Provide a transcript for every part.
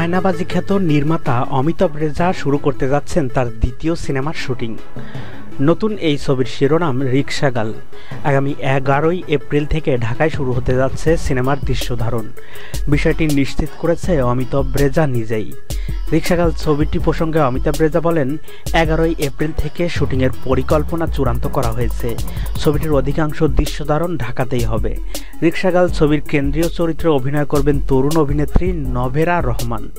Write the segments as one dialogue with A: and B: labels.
A: আয়নাবাজি খ্যাত নির্মাতা অমিতাভ রেজা শুরু করতে যাচ্ছেন তার দ্বিতীয় সিনেমার শুটিং। নতুন এই ছবির শিরোনাম রিক্সাগাল আগামী এগারোই এপ্রিল থেকে ঢাকায় শুরু হতে যাচ্ছে সিনেমার দৃশ্যধারণ বিষয়টি নিশ্চিত করেছে অমিতাভ রেজা নিজেই। রিক্সাগাল ছবিটি প্রসঙ্গে অমিতাভ রেজা বলেন, এগারোই এপ্রিল থেকে শুটিংয়ের পরিকল্পনা চূড়ান্ত করা হয়েছে। ছবিটির অধিকাংশ দৃশ্য ধারণ ঢাকাতেই হবে। রিক্সাগাল ছবির কেন্দ্রীয় চরিত্রে অভিনয় করবেন তরুণ অভিনেত্রী নভেরা রহমান।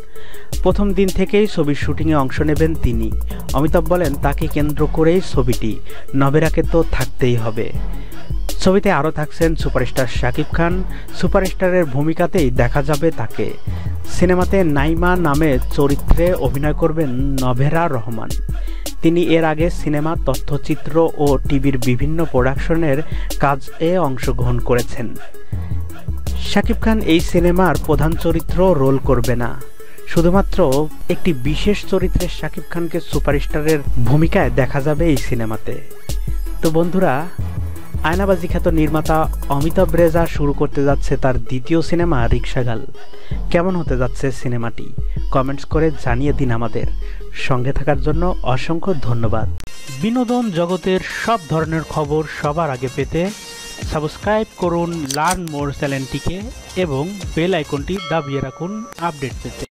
A: প্রথম দিন থেকেই ছবির শুটিংয়ে অংশ নেবেন তিনি। অমিতাভ বলেন, তাকে কেন্দ্র করেই ছবিটি। নভেরাকে তো থাকতেই হবে। ছবিতে আরও থাকছেন সুপারস্টার শাকিব খান। সুপারস্টারের ভূমিকাতেই দেখা যাবে তাকে। সিনেমাতে নাইমা নামে চরিত্রে অভিনয় করবেন নভেরা রহমান। তিনি এর আগে সিনেমা, তথ্যচিত্র ও টিভির বিভিন্ন প্রোডাকশনের কাজে অংশগ্রহণ করেছেন। শাকিব খান এই সিনেমার প্রধান চরিত্র রোল করবে না। শুধুমাত্র একটি বিশেষ চরিত্রে শাকিব খানকে সুপারস্টারের ভূমিকায় দেখা যাবে এই সিনেমাতে। তো বন্ধুরা আয়নাবাজি খ্যাত নির্মাতা অমিতাভ রেজা শুরু করতে যাচ্ছে তার দ্বিতীয় সিনেমা রিক্সাগাল কেমন হতে যাচ্ছে সিনেমাটি? কমেন্টস করে জানিয়ে দিন আমাদের। সঙ্গে থাকার জন্য অসংখ্য ধন্যবাদ। বিনোদন জগতের সব ধরনের খবর সবার আগে পেতে সাবস্ক্রাইব করুন লার্ন মোর চ্যানেলটিকে এবং বেল আইকনটি দাবিয়ে রাখুন আপডেট পেতে।